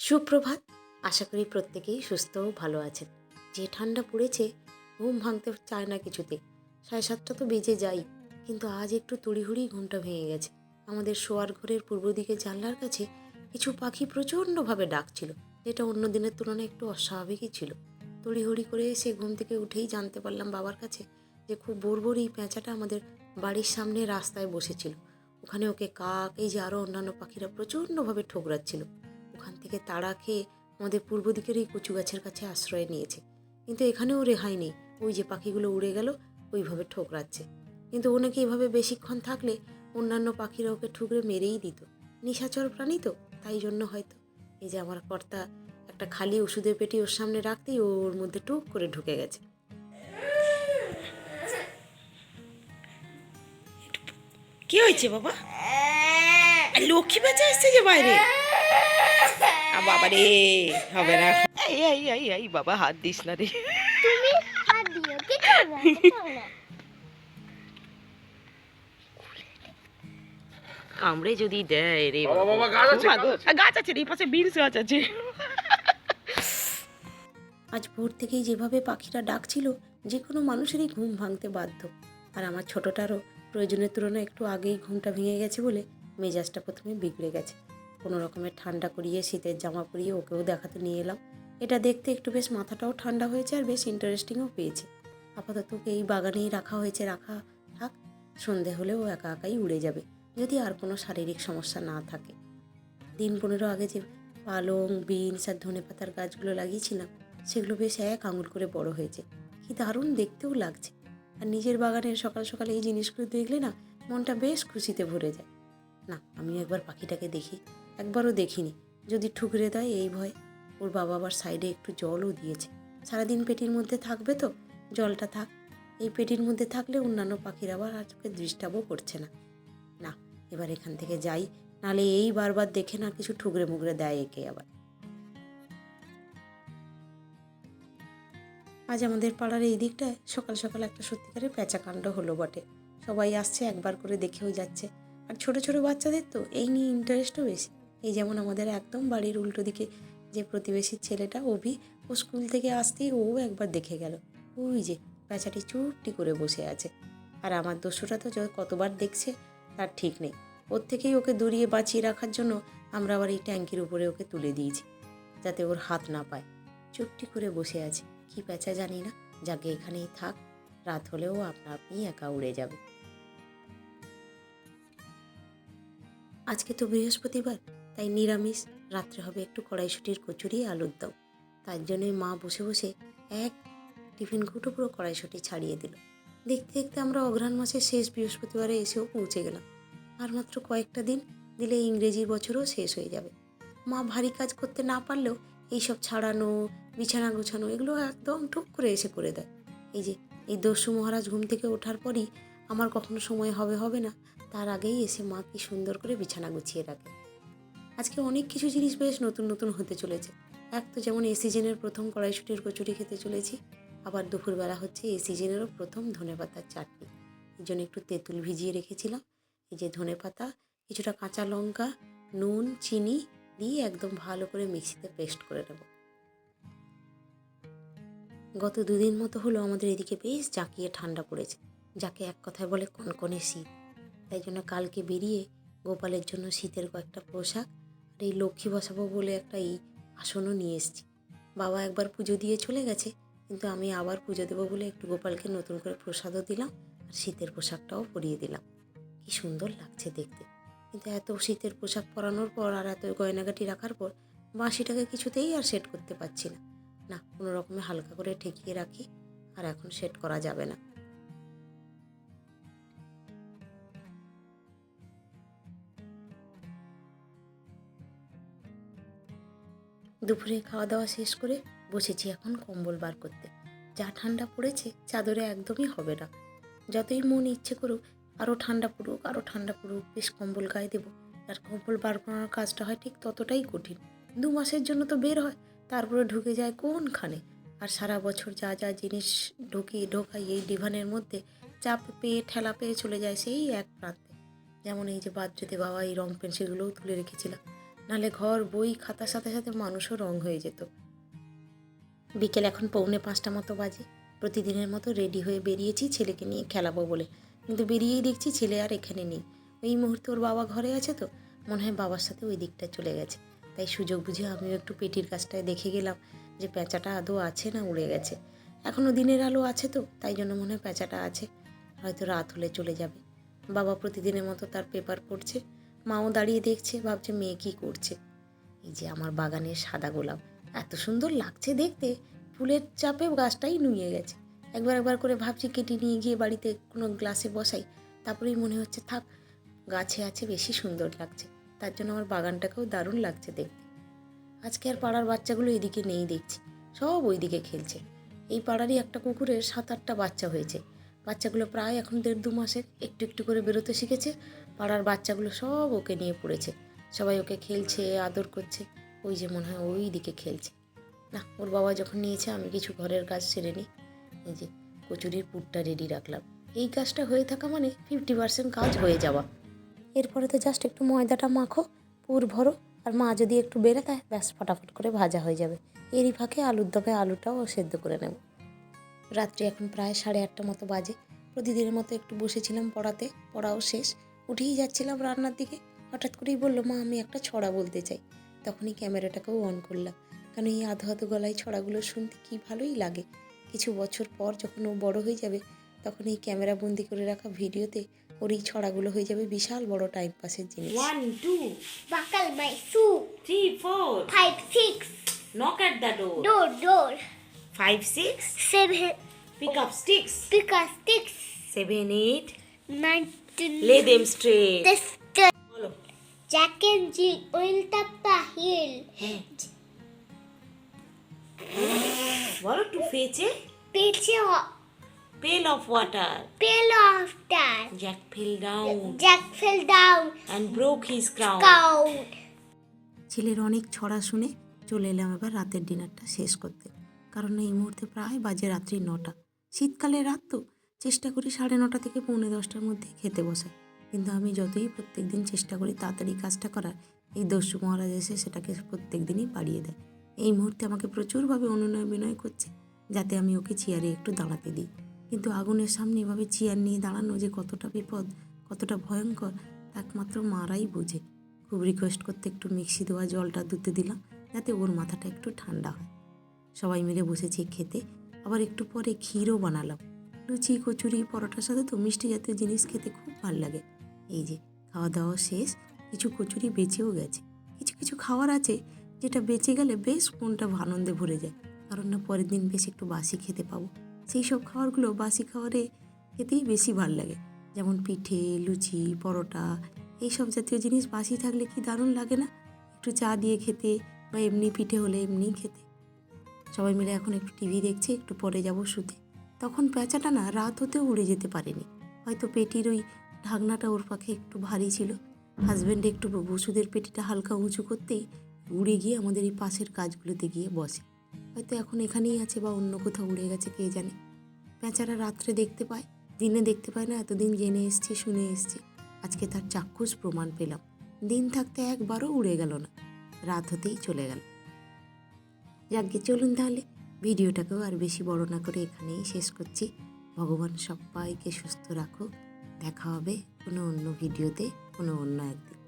সুপ্রভাত। আশা করি প্রত্যেকেই সুস্থ ও ভালো আছেন। যে ঠান্ডা পড়েছে, ঘুম ভাঙতে চায় না কিছুতে। সাড়ে সাতটা তো বেজে যাই, কিন্তু আজ একটু তড়িহুড়ি ঘুমটা ভেঙে গেছে। আমাদের শোয়ার ঘরের পূর্ব দিকে জানলার কাছে কিছু পাখি প্রচণ্ডভাবে ডাকছিল, যেটা অন্য দিনের তুলনায় একটু অস্বাভাবিকই ছিল। তড়িহুড়ি করে এসে ঘুম থেকে উঠেই জানতে পারলাম বাবার কাছে যে খুব বোরবোর এই পেঁচাটা আমাদের বাড়ির সামনে রাস্তায় বসেছিল। ওখানে ওকে কাক, এই যে আরও অন্যান্য পাখিরা প্রচণ্ডভাবে ঠোকরাচ্ছিল। ওখান থেকে তাড়া খেয়ে আমাদের পূর্ব দিকের এই কচু গাছের কাছে আশ্রয় নিয়েছে। কিন্তু এখানেও রেহাই নেই। ওই যে পাখিগুলো উড়ে গেল, ওইভাবে ঠোকরাচ্ছে। কিন্তু ও নাকি এভাবে বেশিক্ষণ থাকলে অন্যান্য পাখিরা ওকে ঠুকরে মেরেই দিত। নিশাচর প্রাণী তো, তাই জন্য হয়তো। এই যে আমার কর্তা, একটা খালি ওষুধের পেটি ওর সামনে রাখতেই ও ওর মধ্যে টুক করে ঢুকে গেছে। কি হয়েছে বাবা? লক্ষ্মী বেঁচে এসছে যে বাইরে? বাবা রে হবে না। এই এই এই এই বাবা হাত দিস না রে। তুমি হাত দিও না। কামড়ে যদি দেয় রে বাবা, বাবা, গাছ আছে, রে পাশে বিনস গাছ আছে। আজ ভোর থেকেই যেভাবে পাখিরা ডাকছিল যে কোনো মানুষেরই ঘুম ভাঙতে বাধ্য। আর আমার ছোটটারও প্রয়োজনের তুলনায় একটু আগেই ঘুমটা ভেঙে গেছে বলে মেজাজটা প্রথমে বিগড়ে গেছে। কোনো রকমের ঠান্ডা করিয়ে, শীতের জামা পরিয়ে ওকেও দেখাতে নিয়ে এলাম। এটা দেখতে একটু বেশ মাথাটাও ঠান্ডা হয়েছে আর বেশ ইন্টারেস্টিংও পেয়েছে। আপাতত ওকে এই বাগানেই রাখা হয়েছে, রাখা থাক। সন্ধে হলেও একা একাই উড়ে যাবে, যদি আর কোনো শারীরিক সমস্যা না থাকে। দিন পনেরো আগে যে পালং, বিনস আর ধনে পাতার গাছগুলো লাগিয়েছিলাম, সেগুলো বেশ এক আঙুল করে বড় হয়েছে। কি দারুণ দেখতেও লাগছে। আর নিজের বাগানের সকাল সকাল এই জিনিসগুলো দেখলে না মনটা বেশ খুশিতে ভরে যায়। না, আমি একবার পাখিটাকে দেখি। একবারও দেখিনি। যদি ঠুকরে দেয় এই ভয়। ওর বাবা আবার সাইডে একটু জলও দিয়েছে। সারাদিন পেটির মধ্যে থাকবে তো? জলটা থাক। এই পেটির মধ্যে থাকলে অন্যান্য পাখির আবার আর চোখে ডিস্টার্বও করছে না। না, এবার এখান থেকে যাই। নালে এই বারবার দেখে না কিছু ঠুকরে মুগরে দেয় একে আবার। আজ আমাদের পাড়ার এই দিকটায় সকাল সকাল একটা সত্যিকারের প্যাঁচাকাণ্ড হলো বটে। সবাই আসছে, একবার করে দেখেও যাচ্ছে। আর ছোট ছোট বাচ্চাদের তো এই নিয়ে ইন্টারেস্টও বেশি। এই যেমন আমাদের একদম বাড়ির উল্টো দিকে যে প্রতিবেশীর ছেলেটা, অভি, ও স্কুল থেকে আসতেই ও একবার দেখে গেল। ওই যে প্যাঁচাটি চুপটি করে বসে আছে। আর আমার দস্যুটা তো কতবার দেখছে, তার ঠিক নেই। ওর থেকেই ওকে দূরিয়ে বাঁচিয়ে রাখার জন্য আমরা আবার এই ট্যাঙ্কির উপরে ওকে তুলে দিয়েছি, যাতে ওর হাত না পায়। চুপটি করে বসে আছে। কি পেঁচা জানি না, যাকে এখানেই থাক। রাত হলেও আপনা আপনি একা উড়ে যাবে। আজকে তো বৃহস্পতিবার তাই নিরামিষ, রাত্রে হবে একটু কড়াইশুটির কচুরি, আলুর দম। তার জন্যই মা বসে বসে এক টিফিন কুটো পুরো কড়াইশুটি ছাড়িয়ে দিল। দেখতে দেখতে আমরা অঘ্রাণ মাসের শেষ বৃহস্পতিবারে এসেও পৌঁছে গেলাম। আর মাত্র কয়েকটা দিন দিলে ইংরেজির বছরও শেষ হয়ে যাবে। মা ভারী কাজ করতে না পারলেও এইসব ছাড়ানো, বিছানা গোছানো এগুলো একদম টুক করে এসে করে দেয়। এই যে, এই দস্যু মহারাজ ঘুম থেকে ওঠার পরই আমার কখনো সময় হবে হবে না। তার আগেই এসে মা কি সুন্দর করে বিছানা গুছিয়ে রাখে। আজকে অনেক কিছু জিনিস বেশ নতুন নতুন হতে চলেছে। এক তো যেমন এই সিজনের প্রথম কড়াইশুটির কচুরি খেতে চলেছি, আবার দুপুরবেলা হচ্ছে এই সিজনেরও প্রথম ধনেপাতার চাটনি। এই জন্য একটু তেঁতুল ভিজিয়ে রেখেছিলাম, এই যে ধনেপাতা, কিছুটা কাঁচা লঙ্কা, নুন, চিনি দিয়ে একদম ভালো করে মিক্সিতে পেস্ট করে নেব। গত দুদিন মতো হলো আমাদের এদিকে বেশ জাঁকিয়ে ঠান্ডা পড়েছে, যাকে এক কথায় বলে কনকনে শীত। তাই জন্য কালকে বেরিয়ে গোপালের জন্য শীতের কয়েকটা পোশাক এই লক্ষ্মী বসাবো বলে একটা এই আসনও নিয়ে এসেছি। বাবা একবার পুজো দিয়ে চলে গেছে, কিন্তু আমি আবার পুজো দেবো বলে একটু গোপালকে নতুন করে প্রসাদও দিলাম আর শীতের পোশাকটাও পরিয়ে দিলাম। কি সুন্দর লাগছে দেখতে। কিন্তু এত শীতের পোশাক পরানোর পর আর এত গয়নাগাটি রাখার পর বাঁশিটাকে কিছুতেই আর সেট করতে পারছি না। না, কোনো রকমে হালকা করে ঠেকিয়ে রাখি আর এখন সেট করা যাবে না। দুপুরে খাওয়া দাওয়া শেষ করে বসেছি এখন কম্বল বার করতে। যা ঠান্ডা পড়েছে চাদরে একদমই হবে না। যতই মন ইচ্ছে করুক আরও ঠান্ডা পড়ুক আরও ঠান্ডা পড়ুক, বেশ কম্বল গায়ে দেবো। আর কম্বল বার করানোর কাজটা হয় ঠিক ততটাই কঠিন। দু মাসের জন্য তো বের হয়, তারপরে ঢুকে যায় কোনখানে? আর সারা বছর যা যা জিনিস ঢুকিয়ে ঢোকাই এই ডিভানের মধ্যে, চাপ পেয়ে, ঠেলা পেয়ে চলে যায় সেই এক প্রান্তে। যেমন এই যে বাদ্রিতে বাবা, এই রং পেন্সিলগুলোও তুলে রেখেছিলাম। নালে ঘর, বই, খাতার সাথে সাথে মানুষও রং হয়ে যেত। বিকেল এখন পৌনে পাঁচটা মতো বাজে। প্রতিদিনের মতো রেডি হয়ে বেরিয়েছি ছেলেকে নিয়ে খেলাবো বলে। কিন্তু বেরিয়েই দেখছি ছেলে আর এখানে নেই। এই মুহূর্তে ওর বাবা ঘরে আছে তো, মনে হয় বাবার সাথে ওই দিকটা চলে গেছে। তাই সুযোগ বুঝে আমিও একটু পেটির কাজটায় দেখে গেলাম যে পেঁচাটা আদৌ আছে না উড়ে গেছে। এখনও দিনের আলো আছে তো, তাই জন্য মনে হয় পেঁচাটা আছে। হয়তো রাত হলে চলে যাবে। বাবা প্রতিদিনের মতো তার পেপার পড়ছে। মাও দাঁড়িয়ে দেখছে, ভাবছে মেয়ে কী করছে। এই যে আমার বাগানের সাদা গোলাপ। এত সুন্দর লাগছে দেখতে। ফুলের চাপে গাছটাই নুয়ে গেছে। একবার একবার করে ভাবছি কেটে নিয়ে গিয়ে বাড়িতে কোনো গ্লাসে বসাই। তারপরেই মনে হচ্ছে, থাক, গাছে আছে, বেশি সুন্দর লাগছে। তার জন্য আমার বাগানটাকেও দারুণ লাগছে দেখতে। আজকে আর পাড়ার বাচ্চাগুলো এদিকে নেই দেখছি। সব ওইদিকে খেলছে। এই পাড়ারই একটা কুকুরের সাত আটটা বাচ্চা হয়েছে। বাচ্চাগুলো প্রায় এখন দেড় দু মাসের। একটু একটু করে বেরোতে শিখেছে। পাড়ার বাচ্চাগুলো সব ওকে নিয়ে পড়েছে। সবাই ওকে খেলছে, আদর করছে। ওই যে মনে হয় ওই দিকে খেলছে। না, ওর বাবা যখন নিয়েছে, আমি কিছু ঘরের কাজ সেরে নিই। এই যে কচুরির পুরটা রেডি রাখলাম। এই কাজটা হয়ে থাকা মানে ফিফটি পার্সেন্ট কাজ হয়ে যাওয়া। এরপরে তো জাস্ট একটু ময়দাটা মাখো, পুর ভরো, আর মা যদি একটু বেড়ে দেয়, ব্যাস ফটাফট করে ভাজা হয়ে যাবে। এরই ফাঁকে আলুর দমে আলুটাও সেদ্ধ করে নেব। রাত্রি এখন প্রায় সাড়ে আটটা মতো বাজে। প্রতিদিনের মতো একটু বসেছিলাম পড়াতে, পড়াও শেষ। উঠেই যাচ্ছিলাম রান্নার দিকে। হঠাৎ করেই বলল মা আমি একটা ছড়া বলতে চাই। তখনই ক্যামেরাটাকেও অন করলাম। কারণ এই আধো আধো গলায় ছড়াগুলো শুনতে কি ভালোই লাগে। কিছু বছর পর যখন ও বড় হয়ে যাবে তখন এই ক্যামেরা বন্দি করে রাখা ভিডিওতে ওর এই ছড়াগুলো হয়ে যাবে বিশাল বড় টাইম পাসের জিনিস। One two Buckle my shoe. Three four five six knock at the door door door. Five six Seven. Pick up sticks Pick a sticks. Seven eight Nine. Lay them straight This. বলো Jack and Jill went up the hill. বলো to fetch a pail of water pail of that. Jack fell down Jack fell down. And broke his crown Count. ছেলের অনেক ছড়া শুনে চলে এলাম এবার রাতের ডিনারটা শেষ করতে কারণ এই মুহূর্তে প্রায় বাজে রাত্রি নটা শীতকালে রাত তো চেষ্টা করি সাড়ে নটা থেকে পৌনে দশটার মধ্যে খেতে বসাই কিন্তু আমি যতই প্রত্যেক দিন চেষ্টা করি তাড়াতাড়ি কাজটা করার, এই দস্যু মহারাজ এসে সেটাকে প্রত্যেক দিনই বাড়িয়ে দেয়। এই মুহূর্তে আমাকে প্রচুরভাবে অনুনয় বিনয় করছে, যাতে আমি ওকে চেয়ারে একটু দাঁড়াতে দিই। কিন্তু আগুনের সামনে এভাবে চেয়ার নিয়ে দাঁড়ানো যে কতটা বিপদ, কতটা ভয়ঙ্কর তা একমাত্র মারাই বোঝে। খুব রিকোয়েস্ট করতে একটু মিক্সি দেওয়া জলটা দুতে দিলাম, যাতে ওর মাথাটা একটু ঠান্ডা হয়। সবাই মিলে বসেছি খেতে, আবার একটু পরে ক্ষীরও বানালাম। লুচি কচুরি পরোটার সাথে তো মিষ্টি জাতীয় জিনিস খেতে খুব ভালো লাগে। এই যে খাওয়া দাওয়া শেষ, কিছু কচুরি বেঁচেও গেছে। কিছু কিছু খাওয়ার আছে, যেটা বেঁচে গেলে বেশ মনটা আনন্দে ভরে যায়। কারণ না, পরের দিন বেশ একটু বাসি খেতে পাবো। সেই সব খাবারগুলো বাসি খাবারে খেতেই বেশি ভালো লাগে। যেমন পিঠে, লুচি, পরোটা এইসব জাতীয় জিনিস বাসি থাকলে কি দারুণ লাগে না? একটু চা দিয়ে খেতে বা এমনি পিঠে হলে এমনি খেতে। সবাই মিলে এখন একটু টিভি দেখছে, একটু পরে যাব শুতে। তখন পেঁচাটা না রাত হতেও উড়ে যেতে পারেনি। হয়তো পেটির ওই ঢাকনাটা ওর পাখে একটু ভারী ছিল। হাজব্যান্ড একটু বসুদের পেটিটা হালকা উঁচু করতেই উড়ে গিয়ে আমাদের এই পাশের কাজগুলোতে গিয়ে বসে। হয়তো এখন এখানেই আছে বা অন্য কোথাও উড়ে গেছে, কে জানে। পেঁচারা রাত্রে দেখতে পায়, দিনে দেখতে পায় না, এতদিন জেনে এসছি, শুনে এসছি। আজকে তার চাক্ষুষ প্রমাণ পেলাম। দিন থাকতে একবারও উড়ে গেল না। রাত হতেই চলে গেল। যাকে চলুন তাহলে। ভিডিওটাকেও আর বেশি বড় না করে এখানেই শেষ করছি। ভগবান সবাইকে সুস্থ রাখো দেখা হবে কোনো অন্য ভিডিওতে, কোনো অন্য একদিন।